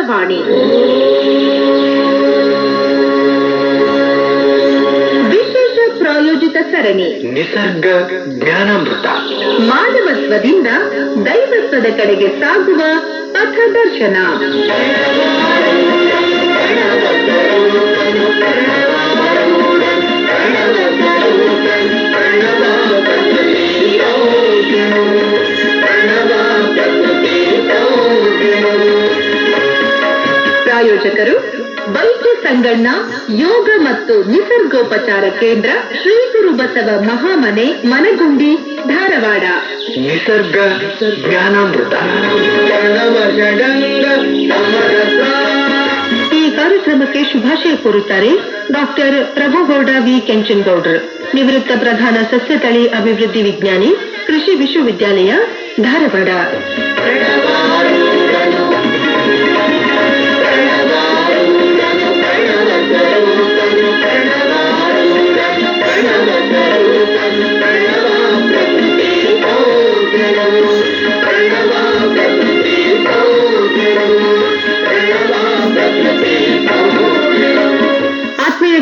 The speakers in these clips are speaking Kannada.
ಆಕಾಶವಾಣಿ ವಿಶೇಷ ಪ್ರಾಯೋಜಿತ ಸರಣಿ. ನಿಸರ್ಗ ಜ್ಞಾನಾಮೃತ. ಮಾನವತ್ವದಿಂದ ದೈವತ್ವದ ಕಡೆಗೆ ಸಾಗುವ ಪಥದರ್ಶನ ಪ್ರಾಯೋಜಕರು ವೈದ್ಯ ಸಂಗಣ್ಣ ಯೋಗ ಮತ್ತು ನಿಸರ್ಗೋಪಚಾರ ಕೇಂದ್ರ ಶ್ರೀ ಗುರು ಬಸವ ಮಹಾಮನೆ ಮನಗುಂಡಿ ಧಾರವಾಡ. ನಿಸರ್ಗ ಜ್ಞಾನಾಮೃತ. ಈ ಕಾರ್ಯಕ್ರಮಕ್ಕೆ ಶುಭಾಶಯ ಕೋರುತ್ತಾರೆ ಡಾಕ್ಟರ್ ಪ್ರಭುಗೌಡ ವಿ. ಕೆಂಚನಗೌಡರ್. ನಿವೃತ್ತ ಪ್ರಧಾನ ಸಸ್ಯ ತಳಿ ಅಭಿವೃದ್ಧಿ ವಿಜ್ಞಾನಿ ಕೃಷಿ ವಿಶ್ವವಿದ್ಯಾಲಯ ಧಾರವಾಡ.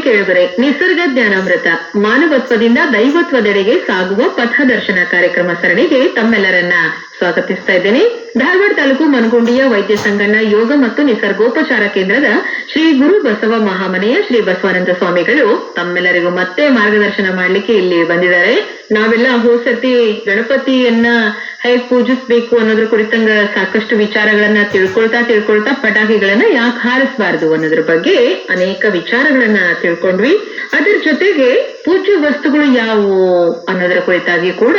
ಕೇಳುಗರೆ ನಿಸರ್ಗ ಜ್ಞಾನಾಮೃತ ಮಾನವತ್ವದಿಂದ ದೈವತ್ವದೆಡೆಗೆ ಸಾಗುವ ಪಥದರ್ಶನ ಕಾರ್ಯಕ್ರಮ ಸರಣಿಗೆ ತಮ್ಮೆಲ್ಲರನ್ನ ಸ್ವಾಗತಿಸ್ತಾ ಇದ್ದೇನೆ. ಧಾರವಾಡ ತಾಲೂಕು ಮನಗುಂಡಿಯ ವೈದ್ಯ ಸಂಗಣ್ಣ ಯೋಗ ಮತ್ತು ನಿಸರ್ಗೋಪಚಾರ ಕೇಂದ್ರದ ಶ್ರೀ ಗುರು ಬಸವ ಮಹಾಮನೆಯ ಶ್ರೀ ಬಸವಾನಂದ ಸ್ವಾಮಿಗಳು ತಮ್ಮೆಲ್ಲರಿಗೂ ಮತ್ತೆ ಮಾರ್ಗದರ್ಶನ ಮಾಡ್ಲಿಕ್ಕೆ ಇಲ್ಲಿ ಬಂದಿದ್ದಾರೆ. ನಾವೆಲ್ಲ ಹೋಸತಿ, ಗಣಪತಿಯನ್ನ ಹೇಗ್ ಪೂಜಿಸ್ಬೇಕು ಅನ್ನೋದ್ರ ಕುರಿತಂಗ ಸಾಕಷ್ಟು ವಿಚಾರಗಳನ್ನ ತಿಳ್ಕೊಳ್ತಾ ತಿಳ್ಕೊಳ್ತಾ ಪಟಾಕಿಗಳನ್ನ ಯಾಕೆ ಹಾರಿಸಬಾರದು ಅನ್ನೋದ್ರ ಬಗ್ಗೆ ಅನೇಕ ವಿಚಾರಗಳನ್ನ ತಿಳ್ಕೊಂಡ್ವಿ. ಅದರ ಜೊತೆಗೆ ಪೂಜ್ಯ ವಸ್ತುಗಳು ಯಾವುವು ಅನ್ನೋದರ ಕುರಿತಾಗಿ ಕೂಡ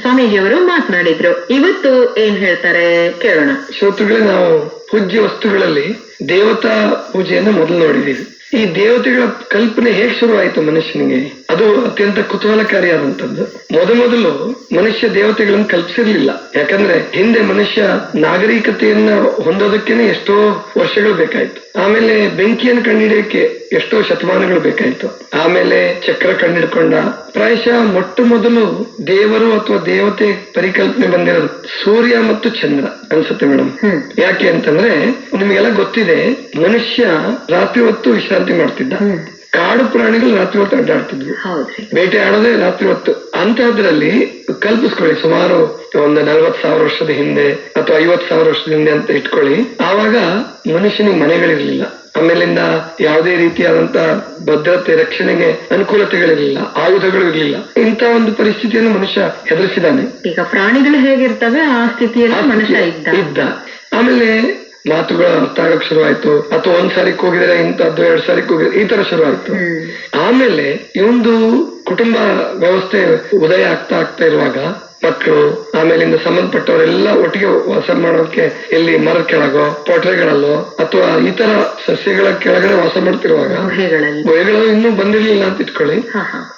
ಸ್ವಾಮೀಜಿಯವರು ಮಾತನಾಡಿದ್ರು. ಇವತ್ತು ಏನ್ ಹೇಳ್ತಾರೆ ಕೇಳೋಣ. ಶ್ರೋತೃಗಳೇ, ನಾವು ಪೂಜ್ಯ ವಸ್ತುಗಳಲ್ಲಿ ದೇವತಾ ಪೂಜೆಯನ್ನು ಮೊದಲು ನೋಡಿದ್ದೀವಿ. ಈ ದೇವತೆಗಳ ಕಲ್ಪನೆ ಹೇಗೆ ಆಯ್ತು ಮನುಷ್ಯನಿಗೆ? ಅದು ಅತ್ಯಂತ ಕುತೂಹಲಕಾರಿಯಾದಂಥದ್ದು. ಮೊದಮೊದಲು ಮನುಷ್ಯ ದೇವತೆಗಳನ್ನು ಕಲ್ಪಿಸಿರ್ಲಿಲ್ಲ. ಯಾಕಂದ್ರೆ ಹಿಂದೆ ಮನುಷ್ಯ ನಾಗರಿಕತೆಯನ್ನ ಹೊಂದೋದಕ್ಕೇನೆ ಎಷ್ಟೋ ವರ್ಷಗಳು ಬೇಕಾಯ್ತು. ಆಮೇಲೆ ಬೆಂಕಿಯನ್ನು ಕಂಡಿಡಿಯಕ್ಕೆ ಎಷ್ಟೋ ಶತಮಾನಗಳು ಬೇಕಾಯ್ತು. ಆಮೇಲೆ ಚಕ್ರ ಕಂಡಿಡ್ಕೊಂಡ ಪ್ರಾಯಶಃ ಮೊಟ್ಟ ಮೊದಲು ದೇವರು ಅಥವಾ ದೇವತೆ ಪರಿಕಲ್ಪನೆ ಬಂದಿರೋದು ಸೂರ್ಯ ಮತ್ತು ಚಂದ್ರ ಅನ್ಸುತ್ತೆ ಮೇಡಮ್ ಯಾಕೆ ಅಂತಂದ್ರೆ ನಿಮಗೆಲ್ಲ ಗೊತ್ತಿದೆ ಮನುಷ್ಯ ರಾತ್ರಿ ಹೊತ್ತು ವಿಶ್ರಾಂತಿ ಮಾಡ್ತಿದ್ದ. ಕಾಡು ಪ್ರಾಣಿಗಳು ರಾತ್ರಿ ಹೊತ್ತು ಅಡ್ಡಾಡ್ತಿದ್ವಿ. ಬೇಟೆ ಆಡೋದೇ ರಾತ್ರಿ ಹೊತ್ತು. ಅಂತಹದ್ರಲ್ಲಿ ಕಲ್ಪಿಸ್ಕೊಳ್ಳಿ ಸುಮಾರು ಒಂದು ನಲ್ವತ್ ಸಾವಿರ ವರ್ಷದ ಹಿಂದೆ ಅಥವಾ ಐವತ್ ಸಾವಿರ ವರ್ಷದ ಹಿಂದೆ ಅಂತ ಇಟ್ಕೊಳ್ಳಿ. ಆವಾಗ ಮನುಷ್ಯನಿಗೆ ಮನೆಗಳಿರ್ಲಿಲ್ಲ. ಆಮೇಲಿಂದ ಯಾವುದೇ ರೀತಿಯಾದಂತ ಭದ್ರತೆ ರಕ್ಷಣೆಗೆ ಅನುಕೂಲತೆಗಳಿರ್ಲಿಲ್ಲ. ಆಯುಧಗಳು ಇರಲಿಲ್ಲ. ಇಂಥ ಒಂದು ಪರಿಸ್ಥಿತಿಯನ್ನು ಮನುಷ್ಯ ಎದುರಿಸಿದಾನೆ ಈಗ ಪ್ರಾಣಿಗಳು ಹೇಗಿರ್ತವೆ? ಆ ಸ್ಥಿತಿಯಲ್ಲಿ ಮನುಷ್ಯ ಇದ್ದ. ಇದ್ದ. ಆಮೇಲೆ ಮಾತುಗಳು ಅರ್ಥ ಆಗಕ್ ಆಯ್ತು ಅಥವಾ ಒಂದ್ ಸಾರಿ ಹೋಗಿದ್ರೆ ಇಂಥದ್ದು ಎರಡ್ ಸಾರಿ ಹೋಗಿದ್ರೆ ಈ ತರ ಶುರು ಆಯ್ತು ಆಮೇಲೆ ಇವಂದು ಕುಟುಂಬ ವ್ಯವಸ್ಥೆ ಉದಯ ಆಗ್ತಾ ಆಗ್ತಾ ಇರುವಾಗ ಮಕ್ಕಳು ಆಮೇಲಿಂದ ಸಂಬಂಧಪಟ್ಟವರೆಲ್ಲ ಒಟ್ಟಿಗೆ ವಾಸ ಮಾಡೋಕೆ ಎಲ್ಲಿ ಮರದ ಕೆಳಗೋ ಪೊಟ್ರೆಗಳಲ್ಲೋ ಅಥವಾ ಈ ತರ ಸಸ್ಯಗಳ ಕೆಳಗಡೆ ವಾಸ ಮಾಡ್ತಿರುವಾಗ ಗುಹೆಗಳು ಇನ್ನೂ ಬಂದಿರ್ಲಿಲ್ಲ ಅಂತ ಇಟ್ಕೊಳ್ಳಿ.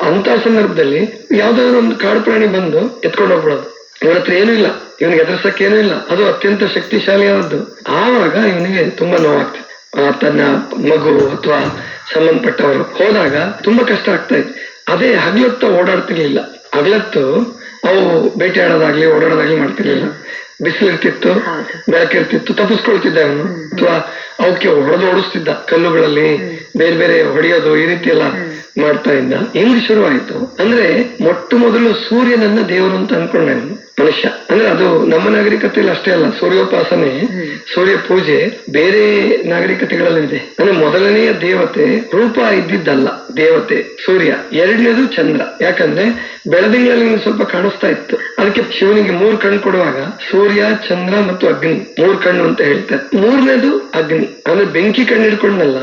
ಅಂತ ಸಂದರ್ಭದಲ್ಲಿ ಯಾವ್ದಾದ್ರು ಒಂದು ಕಾಡು ಪ್ರಾಣಿ ಬಂದು ಎತ್ಕೊಂಡು ಹೋಗ್ಬಿಡೋದು. ಇವನ ಹತ್ರ ಏನೂ ಇಲ್ಲ. ಇವನಿಗೆ ಎದುರಿಸಕ್ಕೇನೂ ಇಲ್ಲ. ಅದು ಅತ್ಯಂತ ಶಕ್ತಿಶಾಲಿಯಾದದ್ದು. ಆವಾಗ ಇವನಿಗೆ ತುಂಬಾ ನೋವಾಗ್ತದೆ. ತನ್ನ ಮಗು ಅಥವಾ ಸಂಬಂಧಪಟ್ಟವರು ಹೋದಾಗ ತುಂಬಾ ಕಷ್ಟ ಆಗ್ತಾ ಇತ್ತು. ಅದೇ ಹಗ್ಲತ್ತ ಓಡಾಡ್ತಿರ್ಲಿಲ್ಲ. ಹಗ್ಲತ್ತು ಅವು ಬೇಟೆ ಆಡೋದಾಗ್ಲಿ ಓಡಾಡೋದಾಗ್ಲಿ ಮಾಡ್ತಿರ್ಲಿಲ್ಲ. ಬಿಸಿಲಿರ್ತಿತ್ತು ಬೆಳಕಿರ್ತಿತ್ತು ತಪ್ಪಿಸ್ಕೊಳ್ತಿದ್ದ ಅವನು ಅಥವಾ ಅವಕ್ಕೆ ಹೊಡೆದು ಓಡಿಸ್ತಿದ್ದ ಕಲ್ಲುಗಳಲ್ಲಿ ಬೇರೆ ಬೇರೆ ಹೊಡೆಯೋದು ಈ ರೀತಿ ಎಲ್ಲ ಮಾಡ್ತಾ ಇದ್ದ. ಹೆಂಗ್ ಶುರುವಾಯ್ತು? ಅಂದ್ರೆ ಮೊಟ್ಟ ಮೊದಲು ಸೂರ್ಯನನ್ನ ದೇವರು ಅಂತ ಅನ್ಕೊಂಡ ಮನುಷ್ಯ. ಅಂದ್ರೆ ಅದು ನಮ್ಮ ನಾಗರಿಕತೆಯಲ್ಲಿ ಅಷ್ಟೇ ಅಲ್ಲ ಸೂರ್ಯೋಪಾಸನೆ ಸೂರ್ಯ ಪೂಜೆ ಬೇರೆ ನಾಗರಿಕತೆಗಳಲ್ಲಿ ಇದೆ ಅಂದ್ರೆ ಮೊದಲನೆಯ ದೇವತೆ ರೂಪ ಇದ್ದಿದ್ದಲ್ಲ ದೇವತೆ ಸೂರ್ಯ. ಎರಡನೇದು ಚಂದ್ರ. ಯಾಕಂದ್ರೆ ಬೆಳದಿಂಗಳಲ್ಲಿ ಸ್ವಲ್ಪ ಕಾಣಿಸ್ತಾ ಇತ್ತು. ಅದಕ್ಕೆ ಶಿವನಿಗೆ ಮೂರ್ ಕಣ್ಣು ಕೊಡುವಾಗ ಸೂರ್ಯ ಚಂದ್ರ ಮತ್ತು ಅಗ್ನಿ. ಮೂರ್ ಕಣ್ಣು ಅಂತ ಹೇಳ್ತಾರೆ. ಮೂರನೇದು ಅಗ್ನಿ. ಅಂದ್ರೆ ಬೆಂಕಿ ಕಣ್ಣು ಹಿಡ್ಕೊಂಡಲ್ಲ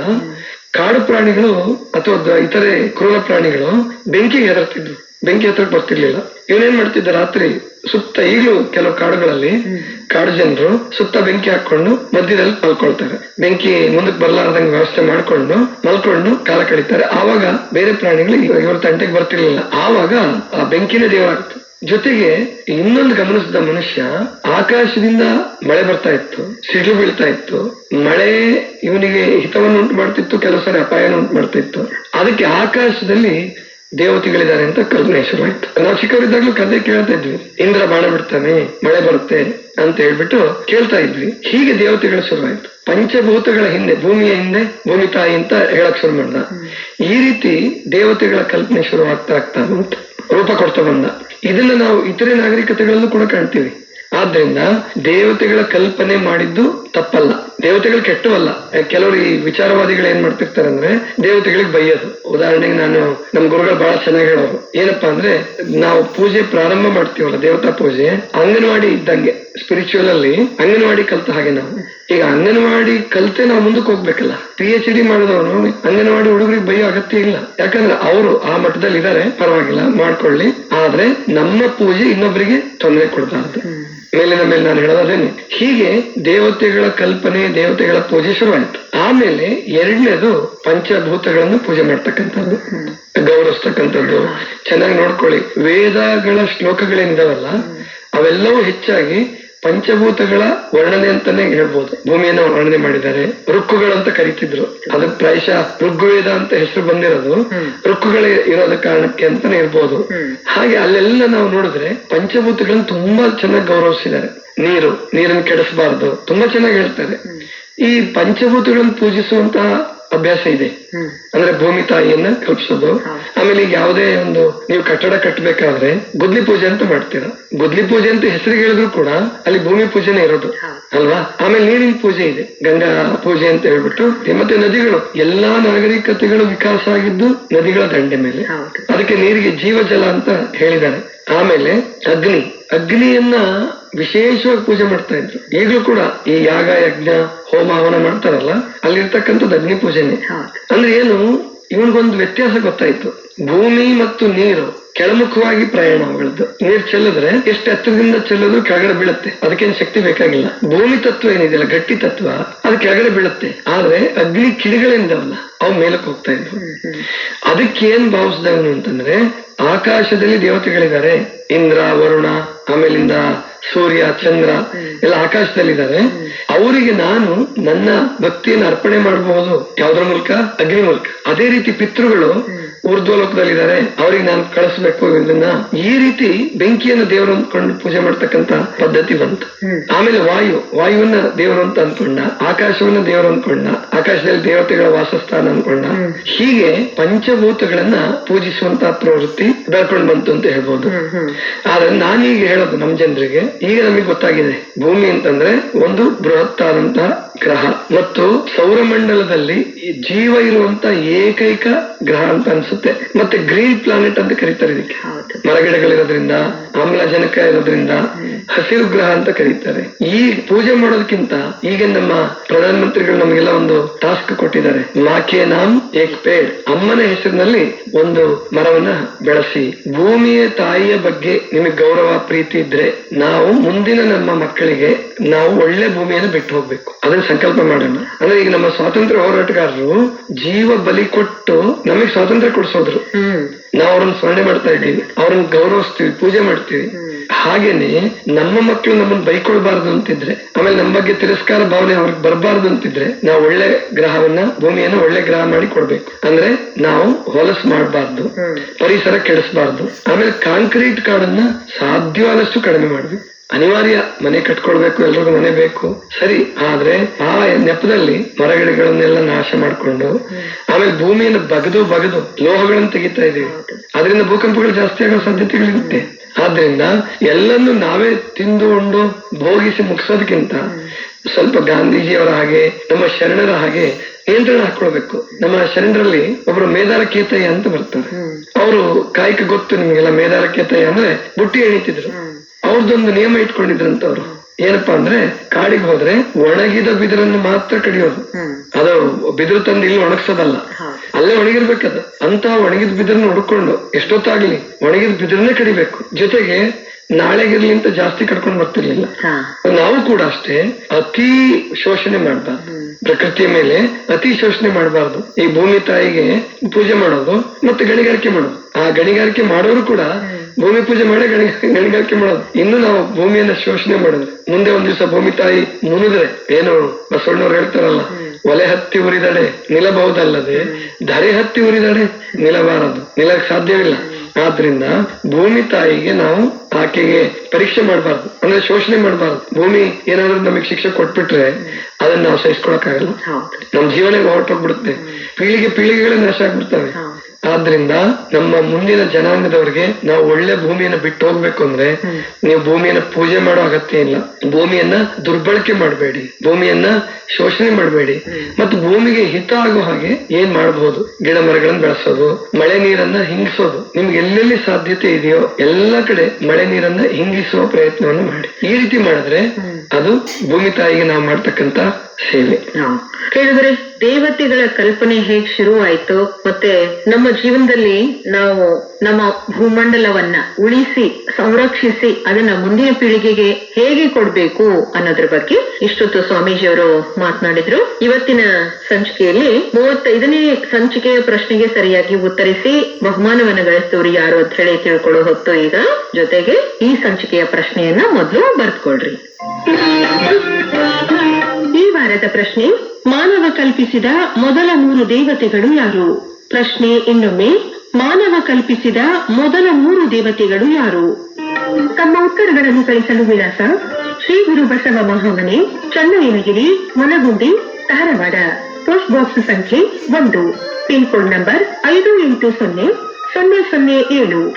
ಕಾಡು ಪ್ರಾಣಿಗಳು ಅಥವಾ ಇತರೆ ಕ್ರೂರ ಪ್ರಾಣಿಗಳು ಬೆಂಕಿ ಹೆದರ್ತಿದ್ವು ಬೆಂಕಿ ಹತ್ರ ಬರ್ತಿರ್ಲಿಲ್ಲ. ಇವನೇನ್ ಮಾಡ್ತಿದ್ದ ರಾತ್ರಿ ಸುತ್ತ ಈಗಲೂ ಕೆಲವು ಕಾಡುಗಳಲ್ಲಿ ಕಾಡು ಜನರು ಸುತ್ತ ಬೆಂಕಿ ಹಾಕೊಂಡು ಮಧ್ಯದಲ್ಲಿ ಮಲ್ಕೊಳ್ತಾರೆ. ಬೆಂಕಿ ಮುಂದಕ್ಕೆ ಬರ್ಲಾರ್ದಂಗೆ ವ್ಯವಸ್ಥೆ ಮಾಡ್ಕೊಂಡು ಮಲ್ಕೊಂಡು ಕಾಲ ಕಳಿತಾರೆ. ಆವಾಗ ಬೇರೆ ಪ್ರಾಣಿಗಳು ಇವ- ಇವ್ರ ತಂಟೆಗೆ ಬರ್ತಿರ್ಲಿಲ್ಲ. ಆವಾಗ ಆ ಬೆಂಕಿನೇ ದೇವರಾಗ್ತು ಜೊತೆಗೆ ಇನ್ನೊಂದು ಗಮನಿಸಿದ ಮನುಷ್ಯ ಆಕಾಶದಿಂದ ಮಳೆ ಬರ್ತಾ ಇತ್ತು, ಸಿಡಿಲು ಬೀಳ್ತಾ ಇತ್ತು, ಮಳೆ ಇವನಿಗೆ ಹಿತವನ್ನು ಉಂಟು ಮಾಡ್ತಿತ್ತು ಕೆಲವು ಸಾರಿ ಅಪಾಯನ ಉಂಟು ಮಾಡ್ತಾ ಇತ್ತು ಅದಕ್ಕೆ ಆಕಾಶದಲ್ಲಿ ದೇವತೆಗಳಿದ್ದಾರೆ ಅಂತ ಕಲ್ಪನೆ ಶುರುವಾಯ್ತು ನಾವು ಚಿಕ್ಕವರಿದ್ದಾಗಲೂ ಕತೆ ಕೇಳ್ತಾ ಇದ್ವಿ. ಇಂದ್ರ ಬಾಣ ಬಿಡ್ತಾನೆ, ಮಳೆ ಬರುತ್ತೆ ಅಂತ ಹೇಳ್ಬಿಟ್ಟು ಕೇಳ್ತಾ ಇದ್ವಿ. ಹೀಗೆ ದೇವತೆಗಳು ಶುರುವಾಯ್ತು ಪಂಚಭೂತಗಳ ಹಿಂದೆ, ಭೂಮಿಯ ಹಿಂದೆ, ಭೂಮಿ ತಾಯಿ ಅಂತ ಹೇಳಕ್ ಶುರು ಮಾಡ್ದ. ಈ ರೀತಿ ದೇವತೆಗಳ ಕಲ್ಪನೆ ಶುರುವಾಗ್ತಾ ಆಗ್ತಾ ಬಂತು. ರೂಪ ಕೊಡ್ತಾ ಬಂದ ಇದನ್ನ ನಾವು ಇತರೆ ನಾಗರಿಕತೆಗಳಲ್ಲೂ ಕೂಡ ಕಾಣ್ತೀವಿ. ಆದ್ರಿಂದ ದೇವತೆಗಳ ಕಲ್ಪನೆ ಮಾಡಿದ್ದು ತಪ್ಪಲ್ಲ. ದೇವತೆಗಳು ಕೆಟ್ಟವಲ್ಲ. ಕೆಲವರು ಈ ವಿಚಾರವಾದಿಗಳು ಏನ್ ಮಾಡ್ತಿರ್ತಾರೆ ಅಂದ್ರೆ ದೇವತೆಗಳಿಗೆ ಬೈಯೋದು. ಉದಾಹರಣೆಗೆ ನಾನು ನಮ್ ಗುರುಗಳು ಬಹಳ ಚೆನ್ನಾಗಿ ಹೇಳೋರು. ಏನಪ್ಪಾ ಅಂದ್ರೆ ನಾವು ಪೂಜೆ ಪ್ರಾರಂಭ ಮಾಡ್ತೀವಲ್ಲ, ದೇವತಾ ಪೂಜೆ, ಅಂಗನವಾಡಿ ಇದ್ದಂಗೆ ಸ್ಪಿರಿಚುವಲ್ ಅಲ್ಲಿ ಅಂಗನವಾಡಿ ಕಲ್ತ ಹಾಗೆ ನಾವು. ಈಗ ಅಂಗನವಾಡಿ ಕಲ್ತೆ ನಾವು ಮುಂದಕ್ಕೆ ಹೋಗ್ಬೇಕಲ್ಲ. ಪಿ ಎಚ್ ಡಿ ಮಾಡಿದವನು ಅಂಗನವಾಡಿ ಹುಡುಗರಿಗೆ ಬೈಯೋ ಅಗತ್ಯ ಇಲ್ಲ. ಯಾಕಂದ್ರೆ ಅವರು ಆ ಮಟ್ಟದಲ್ಲಿ ಇದಾರೆ ಪರವಾಗಿಲ್ಲ ಮಾಡ್ಕೊಳ್ಳಿ. ಆದ್ರೆ ನಮ್ಮ ಪೂಜೆ ಇನ್ನೊಬ್ಬರಿಗೆ ತೊಂದರೆ ಕೊಡ್ತಾರೆ ಮೇಲಿನ ಮೇಲೆ ನಾನು ಹೇಳೋದೇನೆ ಹೀಗೆ ದೇವತೆಗಳ ಕಲ್ಪನೆ ದೇವತೆಗಳ ಪೂಜೆ ಶುರುವಾಯ್ತು. ಆಮೇಲೆ ಎರಡನೇದು ಪಂಚಭೂತಗಳನ್ನು ಪೂಜೆ ಮಾಡ್ತಕ್ಕಂಥದ್ದು. ಗೌರವಿಸ್ತಕ್ಕಂಥದ್ದು. ಚೆನ್ನಾಗಿ ನೋಡ್ಕೊಳ್ಳಿ. ವೇದಗಳ ಶ್ಲೋಕಗಳೇನಿದಾವಲ್ಲ ಅವೆಲ್ಲವೂ ಹೆಚ್ಚಾಗಿ ಪಂಚಭೂತಗಳ ವರ್ಣನೆ ಅಂತಾನೆ ಹೇಳ್ಬೋದು. ಭೂಮಿಯನ್ನು ವರ್ಣನೆ ಮಾಡಿದ್ದಾರೆ. ಋಕ್ಕುಗಳಂತ ಕರಿತಿದ್ರು. ಅದಕ್ಕೆ ಪ್ರಾಯಶಃ ಋಗ್ವೇದ ಅಂತ ಹೆಸರು ಬಂದಿರೋದು. ಋಕ್ಕುಗಳ ಇರೋದ ಕಾರಣಕ್ಕೆ ಅಂತಾನೆ ಇರ್ಬೋದು ಹಾಗೆ ಅಲ್ಲೆಲ್ಲ ನಾವು ನೋಡಿದ್ರೆ ಪಂಚಭೂತಗಳನ್ನ ತುಂಬಾ ಚೆನ್ನಾಗಿ ಗೌರವಿಸಿದ್ದಾರೆ. ನೀರು ನೀರನ್ನು ಕೆಡಿಸಬಾರ್ದು. ತುಂಬಾ ಚೆನ್ನಾಗಿ ಹೇಳ್ತಾರೆ. ಈ ಪಂಚಭೂತಗಳನ್ನು ಪೂಜಿಸುವಂತಹ ಅಭ್ಯಾಸ ಇದೆ. ಅಂದ್ರೆ ಭೂಮಿ ತಾಯಿಯನ್ನ ಕಲ್ಪಿಸೋದು ಆಮೇಲೆ ಈಗ ಯಾವುದೇ ಒಂದು ನೀವು ಕಟ್ಟಡ ಕಟ್ಟಬೇಕಾದ್ರೆ ಗುದ್ಲಿ ಪೂಜೆ ಅಂತ ಮಾಡ್ತೀರಾ. ಗುದ್ಲಿ ಪೂಜೆ ಅಂತ ಹೆಸರು ಹೇಳಿದ್ರು ಕೂಡ ಅಲ್ಲಿ ಭೂಮಿ ಪೂಜೆನೇ ಇರೋದು. ಅಲ್ವಾ? ಆಮೇಲೆ ನೀರಿನ ಪೂಜೆ ಇದೆ. ಗಂಗಾ ಪೂಜೆ ಅಂತ ಹೇಳ್ಬಿಟ್ಟು ಮತ್ತೆ ನದಿಗಳು. ಎಲ್ಲಾ ನಾಗರಿಕತೆಗಳು ವಿಕಾಸ ಆಗಿದ್ದು ನದಿಗಳ ದಂಡೆ ಮೇಲೆ. ಅದಕ್ಕೆ ನೀರಿಗೆ ಜೀವಜಲ ಅಂತ ಹೇಳಿದ್ದಾರೆ. ಆಮೇಲೆ ಅಗ್ನಿ. ಅಗ್ನಿಯನ್ನ ವಿಶೇಷವಾಗಿ ಪೂಜೆ ಮಾಡ್ತಾ ಇದ್ರು. ಈಗಲೂ ಕೂಡ ಈ ಯಾಗ ಯಜ್ಞ ಹೋಮ ಹವನ ಮಾಡ್ತಾರಲ್ಲ ಅಲ್ಲಿರ್ತಕ್ಕಂಥದ್ದು ಅಗ್ನಿ ಪೂಜೆನೆ ಅಂದ್ರೆ ಏನು? ಇವನಿಗೊಂದು ವ್ಯತ್ಯಾಸ ಗೊತ್ತಾಯ್ತು. ಭೂಮಿ ಮತ್ತು ನೀರು. ಕೆಳಮುಖವಾಗಿ ಪ್ರಯಾಣ ಅವುಗಳದ್ದು ನೀರ್ ಚೆಲ್ಲಿದ್ರೆ ಎಷ್ಟು ಎತ್ತರದಿಂದ ಚೆಲ್ಲಿದ್ರು ಕೆಳಗಡೆ ಬೀಳುತ್ತೆ. ಅದಕ್ಕೇನು ಶಕ್ತಿ ಬೇಕಾಗಿಲ್ಲ. ಭೂಮಿ ತತ್ವ ಏನಿದೆಯಲ್ಲ ಗಟ್ಟಿ ತತ್ವ ಅದು ಕೆಳಗಡೆ ಬೀಳುತ್ತೆ. ಆದ್ರೆ ಅಗ್ನಿ ಕಿಡಿಗಳಿಂದವಲ್ಲ ಅವು ಮೇಲಕ್ಕೆ ಹೋಗ್ತಾ ಇದ್ವು. ಅದಕ್ಕೆ ಏನ್ ಭಾವಿಸಿದವನು ಅಂತಂದ್ರೆ ಆಕಾಶದಲ್ಲಿ ದೇವತೆಗಳಿದ್ದಾರೆ. ಇಂದ್ರ ವರುಣ ಆಮೇಲಿಂದ ಸೂರ್ಯ ಚಂದ್ರ ಎಲ್ಲ ಆಕಾಶದಲ್ಲಿದ್ದಾರೆ. ಅವರಿಗೆ ನಾನು ನನ್ನ ಭಕ್ತಿಯನ್ನು ಅರ್ಪಣೆ ಮಾಡಬಹುದು. ಯಾವ್ದ್ರ ಮೂಲಕ? ಅಗ್ನಿ ಮೂಲಕ. ಅದೇ ರೀತಿ ಪಿತೃಗಳು ಊರ್ಧ್ವಲೋಕದಲ್ಲಿದ್ದಾರೆ ಅವ್ರಿಗೆ ನಾನು ಕಳಿಸ್ಬೇಕು ಇದನ್ನ ಈ ರೀತಿ ಬೆಂಕಿಯನ್ನು ದೇವರು ಅಂದ್ಕೊಂಡು ಪೂಜೆ ಮಾಡ್ತಕ್ಕಂತ ಪದ್ಧತಿ ಬಂತು. ಆಮೇಲೆ ವಾಯು ವಾಯುವನ್ನ ದೇವರು ಅಂತ ಅನ್ಕೊಂಡ ಆಕಾಶವನ್ನ ದೇವರು ಅನ್ಕೊಂಡ ಆಕಾಶದಲ್ಲಿ ದೇವತೆಗಳ ವಾಸಸ್ಥಾನ ಅನ್ಕೊಂಡ ಹೀಗೆ ಪಂಚಭೂತಗಳನ್ನ ಪೂಜಿಸುವಂತ ಪ್ರವೃತ್ತಿ ಬೆಳ್ಕೊಂಡು ಬಂತು ಅಂತ ಹೇಳ್ಬೋದು. ಆದ್ರೆ ನಾನೀಗ ಹೇಳೋದು ನಮ್ ಜನರಿಗೆ ಈಗ ನಮಗೆ ಗೊತ್ತಾಗಿದೆ. ಭೂಮಿ ಅಂತಂದ್ರೆ ಒಂದು ಬೃಹತ್ ಆದಂತಹ ಗ್ರಹ. ಮತ್ತು ಸೌರಮಂಡಲದಲ್ಲಿ ಜೀವ ಇರುವಂತ ಏಕೈಕ ಗ್ರಹ ಅಂತ ಅನ್ಸುತ್ತೆ. ಮತ್ತೆ ಗ್ರೀನ್ ಪ್ಲಾನೆಟ್ ಅಂತ ಕರೀತಾರೆ ಇದಕ್ಕೆ. ಮರಗಿಡಗಳಿರೋದ್ರಿಂದ ಆಮ್ಲಜನಕ ಇರೋದ್ರಿಂದ ಹಸಿರು ಗ್ರಹ ಅಂತ ಕರೀತಾರೆ. ಈ ಪೂಜೆ ಮಾಡೋದಕ್ಕಿಂತ ಈಗ ನಮ್ಮ ಪ್ರಧಾನ ಮಂತ್ರಿಗಳು ನಮಗೆಲ್ಲ ಒಂದು ಟಾಸ್ಕ್ ಕೊಟ್ಟಿದ್ದಾರೆ. ಮಾಕೆ ನಾಮ್ ಏಕ್ ಪೇಡ್. ಅಮ್ಮನ ಹೆಸರಿನಲ್ಲಿ ಒಂದು ಮರವನ್ನ ಬೆಳೆಸಿ. ಭೂಮಿಯ ತಾಯಿಯ ಬಗ್ಗೆ ನಿಮಗೆ ಗೌರವ ಪ್ರೀತಿ ಇದ್ರೆ ನಾವು ಮುಂದಿನ ನಮ್ಮ ಮಕ್ಕಳಿಗೆ ನಾವು ಒಳ್ಳೆ ಭೂಮಿಯನ್ನು ಬಿಟ್ಟು ಹೋಗ್ಬೇಕು. ಅದನ್ನ ಸಂಕಲ್ಪ ಮಾಡೋಣ. ಅಂದ್ರೆ ಈಗ ನಮ್ಮ ಸ್ವಾತಂತ್ರ್ಯ ಹೋರಾಟಗಾರರು ಜೀವ ಬಲಿ ಕೊಟ್ಟು ನಮಗ್ ಸ್ವಾತಂತ್ರ್ಯ ಕೊಡ್ಸೋದ್ರು. ನಾವು ಅವ್ರನ್ನ ಸ್ಮರಣೆ ಮಾಡ್ತಾ ಇದ್ದೀವಿ. ಅವ್ರನ್ನ ಗೌರವಿಸ್ತೀವಿ ಪೂಜೆ ಮಾಡ್ತೀವಿ. ಹಾಗೇನೆ ನಮ್ಮ ಮಕ್ಕಳು ನಮ್ಮನ್ನ ಬೈಕೊಳ್ಬಾರ್ದು ಅಂತಿದ್ರೆ ಆಮೇಲೆ ನಮ್ಮ ಬಗ್ಗೆ ತಿರಸ್ಕಾರ ಭಾವನೆ ಅವ್ರಿಗೆ ಬರಬಾರ್ದು ಅಂತಿದ್ರೆ ನಾವು ಒಳ್ಳೆ ಗ್ರಹವನ್ನ ಭೂಮಿಯನ್ನ ಒಳ್ಳೆ ಗ್ರಹ ಮಾಡಿ ಕೊಡ್ಬೇಕು. ಅಂದ್ರೆ ನಾವು ಹೊಲಸು ಮಾಡಬಾರ್ದು ಪರಿಸರ ಕೆಡಿಸಬಾರ್ದು. ಆಮೇಲೆ ಕಾಂಕ್ರೀಟ್ ಕಾಡನ್ನ ಸಾಧ್ಯವಾದಷ್ಟು ಕಡಿಮೆ ಮಾಡ್ಬೇಕು. ಅನಿವಾರ್ಯ ಮನೆ ಕಟ್ಕೊಳ್ಬೇಕು ಎಲ್ರಿಗೂ ಮನೆ ಬೇಕು. ಸರಿ ಆದ್ರೆ ಆ ನೆಪದಲ್ಲಿ ಮರಗಿಡಗಳನ್ನೆಲ್ಲ ನಾಶ ಮಾಡ್ಕೊಂಡು ಆಮೇಲೆ ಭೂಮಿಯನ್ನು ಬಗದು ಬಗದು ಲೋಹಗಳನ್ನು ತೆಗಿತಾ ಇದೀವಿ ಅದರಿಂದ ಭೂಕಂಪಗಳು ಜಾಸ್ತಿ ಆಗೋ ಸಾಧ್ಯತೆಗಳಿರುತ್ತೆ. ಆದ್ರಿಂದ ಎಲ್ಲನ್ನು ನಾವೇ ತಿಂದು ಉಂಡು ಭೋಗಿಸಿ ಮುಗಿಸೋದಕ್ಕಿಂತ ಸ್ವಲ್ಪ ಗಾಂಧೀಜಿಯವರ ಹಾಗೆ ನಮ್ಮ ಶರಣರ ಹಾಗೆ ನಿಯಂತ್ರಣ ಹಾಕೊಳ್ಬೇಕು ನಮ್ಮ ಶರಣರಲ್ಲಿ ಒಬ್ರು ಮೇದಾರ ಕೇತಯ್ಯ ಅಂತ ಬರ್ತಾರೆ. ಅವರು ಕಾಯಕ ಗೊತ್ತು ನಿಮಗೆಲ್ಲ ಮೇದಾರ ಕೇತಯ್ಯ ಅಂದ್ರೆ ಬುಟ್ಟಿ ಎಣಿತಿದ್ರು. ಅವ್ರದ್ದೊಂದು ನಿಯಮ ಇಟ್ಕೊಂಡಿದ್ರಂತ ಅವ್ರು ಏನಪ್ಪಾ ಅಂದ್ರೆ ಕಾಡಿಗೆ ಹೋದ್ರೆ ಒಣಗಿದ ಬಿದಿರನ್ನು ಮಾತ್ರ ಕಡಿಯೋದು. ಅದು ಬಿದಿರು ತಂದು ಇಲ್ಲಿ ಒಣಗ್ಸೋದಲ್ಲ. ಅಲ್ಲೇ ಒಣಗಿರ್ಬೇಕದು ಅಂತ ಒಣಗಿದ ಬಿದಿರನ್ನ ಹುಡ್ಕೊಂಡು ಎಷ್ಟೊತ್ತಾಗ್ಲಿ ಒಣಗಿದ ಬಿದಿರನ್ನೇ ಕಡಿಬೇಕು. ಜೊತೆಗೆ ನಾಳೆಗಿರ್ಲಿ ಅಂತ ಜಾಸ್ತಿ ಕಡ್ಕೊಂಡು ಬರ್ತಿರ್ಲಿಲ್ಲ. ನಾವು ಕೂಡ ಅಷ್ಟೇ ಅತಿ ಶೋಷಣೆ ಮಾಡಬಾರ್ದು. ಪ್ರಕೃತಿಯ ಮೇಲೆ ಅತಿ ಶೋಷಣೆ ಮಾಡಬಾರ್ದು. ಈ ಭೂಮಿ ತಾಯಿಗೆ ಪೂಜೆ ಮಾಡೋದು ಮತ್ತೆ ಗಣಿಗಾರಿಕೆ ಮಾಡೋದು. ಆ ಗಣಿಗಾರಿಕೆ ಮಾಡೋರು ಕೂಡ ಭೂಮಿ ಪೂಜೆ ಮಾಡಿ ಗಣಿ ಗಣಿಗಾರಿಕೆ ಮಾಡೋದು. ಇನ್ನು ನಾವು ಭೂಮಿಯನ್ನ ಶೋಷಣೆ ಮಾಡಿದ್ರೆ ಮುಂದೆ ಒಂದ್ ದಿವಸ ಭೂಮಿ ತಾಯಿ ಮುನಿದ್ರೆ, ಏನು ಬಸವಣ್ಣವ್ರು ಹೇಳ್ತಾರಲ್ಲ, ಒಲೆ ಹತ್ತಿ ಉರಿದಡೆ ನಿಲಬಹುದಲ್ಲದೆ ಧರೆ ಹತ್ತಿ ಉರಿದಡೆ ನಿಲಬಾರದು ನಿಲ್ಲಕ್ ಸಾಧ್ಯವಿಲ್ಲ. ಆದ್ರಿಂದ ಭೂಮಿ ತಾಯಿಗೆ ನಾವು ಆಕೆಗೆ ಪರೀಕ್ಷೆ ಮಾಡಬಾರ್ದು ಅಂದ್ರೆ ಶೋಷಣೆ ಮಾಡಬಾರ್ದು. ಭೂಮಿ ಏನಾದ್ರೂ ನಮಗೆ ಶಿಕ್ಷೆ ಕೊಟ್ಬಿಟ್ರೆ ಅದನ್ನ ನಾವು ಸಹಿಸ್ಕೊಳಕಾಗಲ್ಲ ನಮ್ಮ ನಮ್ ಜೀವನ ಹೊರಟೋಗ್ಬಿಡುತ್ತೆ. ಪೀಳಿಗೆ ಪೀಳಿಗೆಗಳೇ ನಾಶ ಆಗ್ಬಿಡ್ತವೆ. ಆದ್ರಿಂದ ನಮ್ಮ ಮುಂದಿನ ಜನಾಂಗದವರಿಗೆ ನಾವು ಒಳ್ಳೆ ಭೂಮಿಯನ್ನ ಬಿಟ್ಟು ಹೋಗ್ಬೇಕು ಅಂದ್ರೆ ನೀವು ಭೂಮಿಯನ್ನ ಪೂಜೆ ಮಾಡೋ ಅಗತ್ಯ ಇಲ್ಲ. ಭೂಮಿಯನ್ನ ದುರ್ಬಳಕೆ ಮಾಡಬೇಡಿ. ಭೂಮಿಯನ್ನ ಶೋಷಣೆ ಮಾಡಬೇಡಿ. ಮತ್ತು ಭೂಮಿಗೆ ಹಿತ ಆಗೋ ಹಾಗೆ ಏನ್ ಮಾಡಬಹುದು ಗಿಡ ಮರಗಳನ್ನ ಬೆಳೆಸೋದು ಮಳೆ ನೀರನ್ನ ಹಿಂಗಿಸೋದು. ನಿಮ್ಗೆ ಎಲ್ಲೆಲ್ಲಿ ಸಾಧ್ಯತೆ ಇದೆಯೋ ಎಲ್ಲ ಕಡೆ ಮಳೆ ನೀರನ್ನ ಹಿಂಗಿಸುವ ಪ್ರಯತ್ನವನ್ನು ಮಾಡಿ. ಈ ರೀತಿ ಮಾಡಿದ್ರೆ ಅದು ಭೂಮಿ ತಾಯಿಗೆ ನಾವು ಮಾಡ್ತಕ್ಕಂತ ಸೇವೆ. ಹಾ. ಕೇಳಿದ್ರೆ ದೇವತೆಗಳ ಕಲ್ಪನೆ ಹೇಗ್ ಶುರುವಾಯ್ತು? ಮತ್ತೆ ನಮ್ಮ ಜೀವನದಲ್ಲಿ ನಾವು ನಮ್ಮ ಭೂಮಂಡಲವನ್ನ ಉಳಿಸಿ, ಸಂರಕ್ಷಿಸಿ, ಅದನ್ನ ಮುಂದಿನ ಪೀಳಿಗೆಗೆ ಹೇಗೆ ಕೊಡ್ಬೇಕು ಅನ್ನೋದ್ರ ಬಗ್ಗೆ ಇಷ್ಟೊತ್ತು ಸ್ವಾಮೀಜಿಯವರು ಮಾತನಾಡಿದ್ರು. ಇವತ್ತಿನ ಸಂಚಿಕೆಯಲ್ಲಿ ಮೂವತ್ತೈದನೇ ಸಂಚಿಕೆಯ ಪ್ರಶ್ನೆಗೆ ಸರಿಯಾಗಿ ಉತ್ತರಿಸಿ ಬಹುಮಾನವನ್ನು ಗಳಿಸಿದವರು ಯಾರು ಅಂತ ಹೇಳಿ ತಿಳ್ಕೊಳ್ಳೋ ಹೊತ್ತು ಈಗ ಜೊತೆಗೆ ಈ ಸಂಚಿಕೆಯ ಪ್ರಶ್ನೆಯನ್ನ ಮೊದಲು ಬರ್ದ್ಕೊಳ್ರಿ. ಈ ವಾರದ ಪ್ರಶ್ನೆ, ಮಾನವ ಕಲ್ಪಿಸಿದ ಮೊದಲ ಮೂರು ದೇವತೆಗಳು ಯಾರು? ಪ್ರಶ್ನೆ ಇನ್ನೊಮ್ಮೆ, ಮಾನವ ಕಲ್ಪಿಸಿದ ಮೊದಲ ಮೂರು ದೇವತೆಗಳು ಯಾರು? ತಮ್ಮ ಉತ್ತರಗಳನ್ನು ಕಳಿಸಲು ವಿಳಾಸ, ಶ್ರೀ ಗುರು ಬಸವ ಮಹಾಮನೆ, ಚನ್ನಯ್ಯನಗಿರಿ, ಮನಗುಂಡಿ, ಧಾರವಾಡ. ಪೋಸ್ಟ್ ಬಾಕ್ಸ್ ಸಂಖ್ಯೆ ಒಂದು. ಪಿನ್ ಕೋಡ್ ನಂಬರ್ ಐದು ಎಂಟು ಸೊನ್ನೆ ಸೊನ್ನೆ ಸೊನ್ನೆ ಏಳು.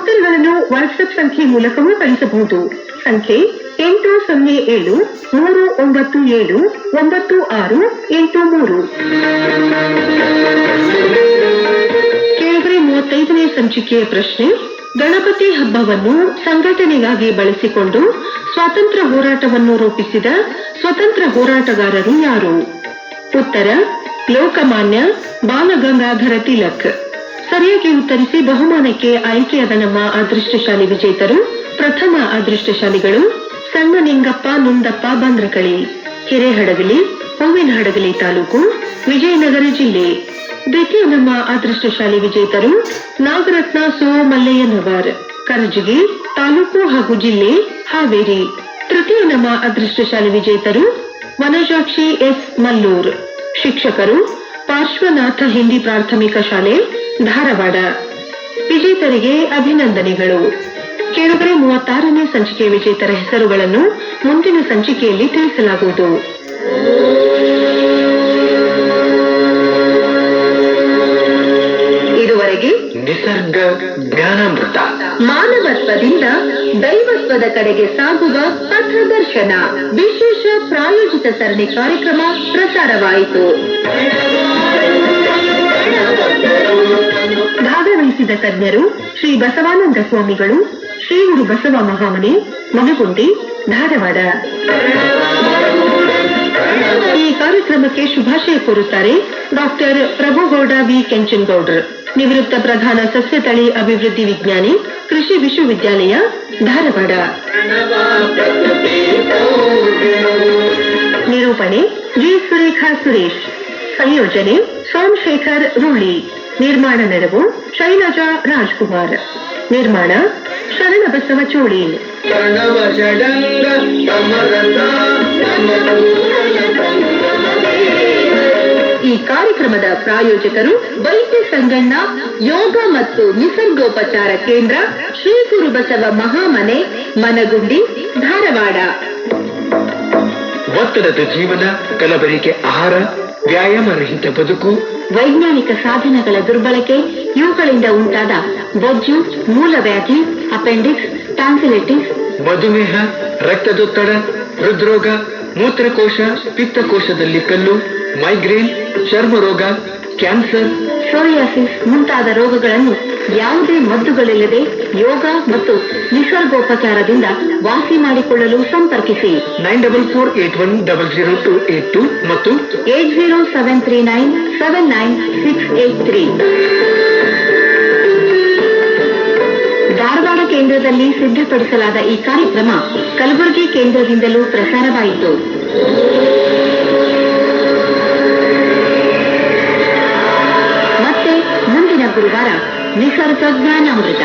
ಉತ್ತರಗಳನ್ನು ವಾಟ್ಸ್ಆಪ್ ಸಂಖ್ಯೆ ಮೂಲಕವೂ ಕಳಿಸಬಹುದು. ಸಂಖ್ಯೆ ಎಂಟು ಸೊನ್ನೆ ಏಳು ಮೂರು ಒಂಬತ್ತು ಏಳು ಒಂಬತ್ತು ಆರು ಎಂಟು ಮೂರು. ಮೂವತ್ತೈದನೇ ಸಂಚಿಕೆಯ ಪ್ರಶ್ನೆ, ಗಣಪತಿ ಹಬ್ಬವನ್ನು ಸಂಘಟನೆಗಾಗಿ ಬಳಸಿಕೊಂಡು ಸ್ವಾತಂತ್ರ್ಯ ಹೋರಾಟವನ್ನು ರೂಪಿಸಿದ ಸ್ವತಂತ್ರ ಹೋರಾಟಗಾರರು ಯಾರು? ಉತ್ತರ, ಲೋಕಮಾನ್ಯ ಬಾಲಗಂಗಾಧರ ತಿಲಕ್. ಸರಿಯಾಗಿ ಉತ್ತರಿಸಿ ಬಹುಮಾನಕ್ಕೆ ಆಯ್ಕೆಯಾದ ನಮ್ಮ ಅದೃಷ್ಟಶಾಲಿ ವಿಜೇತರು, ಪ್ರಥಮ ಅದೃಷ್ಟಶಾಲಿಗಳು, ಸಣ್ಣ ನಿಂಗಪ್ಪ, ನುಂದಪ್ಪ, ಬಂದ್ರಕಳಿ, ಹಿರೇಹಡಗಲಿ, ಹೂವಿನಹಡಗಲಿ ತಾಲೂಕು, ವಿಜಯನಗರ ಜಿಲ್ಲೆ. ದ್ವಿತೀಯ ನಮ್ಮ ಅದೃಷ್ಟಶಾಲಿ ವಿಜೇತರು, ನಾಗರತ್ನ ಸೋ ಮಲ್ಲಯ್ಯನವರ್ ಕರಜಗಿ, ತಾಲೂಕು ಹಾಗೂ ಜಿಲ್ಲೆ, ಹಾವೇರಿ. ತೃತೀಯ ನಮ್ಮ ಅದೃಷ್ಟಶಾಲಿ ವಿಜೇತರು, ವನಜಾಕ್ಷಿ ಎಸ್ ಮಲ್ಲೂರ್. ಶಿಕ್ಷಕರು, ಪಾರ್ಶ್ವನಾಥ ಹಿಂದಿ ಪ್ರಾಥಮಿಕ ಶಾಲೆ ಧಾರವಾಡ. ವಿಜೇತರಿಗೆ ಅಭಿನಂದನೆಗಳು. ಕೆಳಗಡೆ ಮೂವತ್ತಾರನೇ ಸಂಚಿಕೆ ವಿಜೇತರ ಹೆಸರುಗಳನ್ನು ಮುಂದಿನ ಸಂಚಿಕೆಯಲ್ಲಿ ತಿಳಿಸಲಾಗುವುದು. ಇದುವರೆಗೆ ನಿಸರ್ಗ ಜ್ಞಾನಮೃತ. ಮಾನವತ್ವದಿಂದ ದೈವತ್ವದ ಕಡೆಗೆ ಸಾಗುವ ಪಥದರ್ಶನ ವಿಶೇಷ ಪ್ರಾಯೋಜಿತ ಸರಣಿ ಕಾರ್ಯಕ್ರಮ ಪ್ರಸಾರವಾಯಿತು. ಭಾಗವಹಿಸಿದ ತಜ್ಞರು ಶ್ರೀ ಬಸವಾನಂದ ಸ್ವಾಮಿಗಳು, ಶ್ರೀ ಗುರು ಬಸವ ಮಹಾಮನೆ ಮನಗುಂಡಿ ಧಾರವಾಡ. ಈ ಕಾರ್ಯಕ್ರಮಕ್ಕೆ ಶುಭಾಶಯ ಕೋರುತ್ತಾರೆ ಡಾಕ್ಟರ್ ಪ್ರಭುಗೌಡ ವಿ. ಕೆಂಚನಗೌಡರ್. ನಿವೃತ್ತ ಪ್ರಧಾನ ಸಸ್ಯ ತಳಿ ಅಭಿವೃದ್ಧಿ ವಿಜ್ಞಾನಿ, ಕೃಷಿ ವಿಶ್ವವಿದ್ಯಾಲಯ, ಧಾರವಾಡ. ನಿರೂಪಣೆ ಜಿ. ಸುರೇಖಾ ಸುರೇಶ್. ಸಂಯೋಜನೆ ಸೋಮಶೇಖರ್ ರೂಳಿ. ನಿರ್ಮಾಣ ನೆರವು ಶೈಲಜಾ ರಾಜ್ಕುಮಾರ್. ನಿರ್ಮಾಣ ಶರಣಬಸವ ಬಸವ ಚೋಳಿ ಈ ಕಾರ್ಯಕ್ರಮದ ಪ್ರಾಯೋಜಕರು ವೈದ್ಯ ಸಂಗಣ್ಣ ಯೋಗ ಮತ್ತು ನಿಸರ್ಗೋಪಚಾರ ಕೇಂದ್ರ ಶ್ರೀ ಗುರು ಬಸವ ಮಹಾಮನೆ ಮನಗುಂಡಿ ಧಾರವಾಡ. ಒತ್ತಡದ ಜೀವನ ಕಲಬೆರಿಕೆ ಆಹಾರ ವ್ಯಾಯಾಮ ರಹಿತ ಬದುಕು ವೈಜ್ಞಾನಿಕ ಸಾಧನಗಳ ದುರ್ಬಳಕೆ ಇವುಗಳಿಂದ ಉಂಟಾದ ಬೊಜ್ಜು ಮೂಲವ್ಯಾಧಿ ಅಪೆಂಡಿಕ್ಸ್ ಟ್ಯಾನ್ಸಿಲಿಟಿಸ್ ಮಧುಮೇಹ ರಕ್ತದೊತ್ತಡ ಹೃದ್ರೋಗ ಮೂತ್ರಕೋಶ ಪಿತ್ತಕೋಶದಲ್ಲಿ ಕಲ್ಲು ಮೈಗ್ರೇನ್ ಚರ್ಮರೋಗ ಕ್ಯಾನ್ಸರ್ ಸೋರಿಯಾಸಿಸ್ ಮುಂತಾದ ರೋಗಗಳನ್ನು ಯಾವುದೇ ಮದ್ದುಗಳಿಲ್ಲದೆ ಯೋಗ ಮತ್ತು ನಿಸರ್ಗೋಪಚಾರದಿಂದ ವಾಸಿ ಮಾಡಿಕೊಳ್ಳಲು ಸಂಪರ್ಕಿಸಿ. Nine double four eight one double zero two eight two ಮತ್ತು eight zero seven three nine seven nine six eight three. Dharwad ಕೇಂದ್ರದಲ್ಲಿ ಸಿದ್ಧಪಡಿಸಲಾದ ಈ ಕಾರ್ಯಕ್ರಮ ಕಲಬುರಗಿ ಕೇಂದ್ರದಿಂದಲೂ ಪ್ರಸಾರವಾಯಿತು. ಮತ್ತೆ ಮುಂದಿನ ಗುರುವಾರ ನಿಸರ್ಗ ಜ್ಞಾನಾಮೃತ